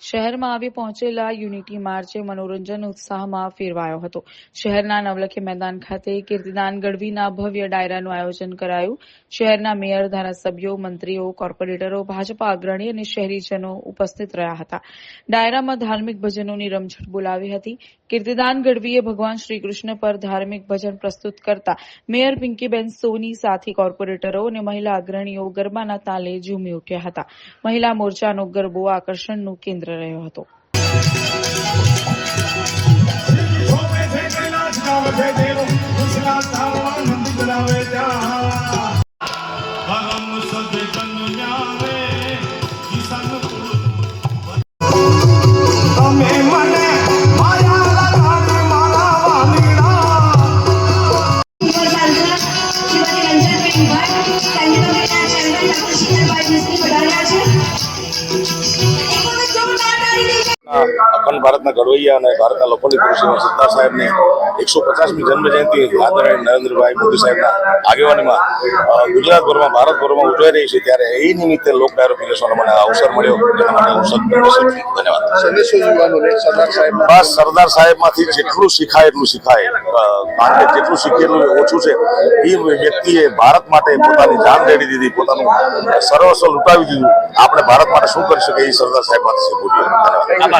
શહેરમાં આવી પહોંચેલા યુનિટી માર્ચે મનોરંજન ઉત્સાહમાં ફેરવાયો હતો. શહેરના નવલખી મેદાન ખાતે કીર્તિદાન ગઢવીના ભવ્ય ડાયરાનું આયોજન કરાયું. શહેરના મેયર, ધારાસભ્યો, મંત્રીઓ, કોર્પોરેટરો, ભાજપા અગ્રણી અને શહેરીજનો ઉપસ્થિત રહ્યા હતા. ડાયરામાં ધાર્મિક ભજનોની રમઝટ બોલાવી હતી. કીર્તિદાન ગઢવીએ ભગવાન શ્રી કૃષ્ણ પર ધાર્મિક ભજન પ્રસ્તુત કરતા મેયર પિંકીબેન સોની સાથી કોર્પોરેટરો અને મહિલા અગ્રણીઓ ગરબાના તાલે ઝૂમી ઉઠ્યા હતા. મહિલા મોરચાનો ગરબો આકર્ષણનું કેન્દ્ર રહ્યો હતો Thank છે અખંડ ભારતના ઘડવૈયા અને ભારતના લોકોની પુરુષોના સરદાર સાહેબને એકસો પચાસમી જન્મજયંતિ આદરણીય નરેન્દ્રભાઈ મોદી સાહેબના આગેવાનીમાં ગુજરાતભરમાં ભારતભરમાં ઉજવાઈ રહી છે. ત્યારે એ નિમિત્તે લોક ડાયરો પીરસવાનો મને અવસર મળ્યો. એના માટે હું સદગુણ ધન્યવાદ. બસ સરદાર સાહેબમાંથી જેટલું શીખાય એટલું શીખાય. કારણ કે જેટલું શીખેલું એટલું ઓછું છે. એ વ્યક્તિએ ભારત માટે પોતાની જાન રેડી દીધી પોતાનું સર્વસ્વ લૂંટાવી દીધું. આપણે ભારત માટે શું કરી શકીએ એ સરદાર સાહેબમાંથી શીખવું જોઈએ. ધન્યવાદ.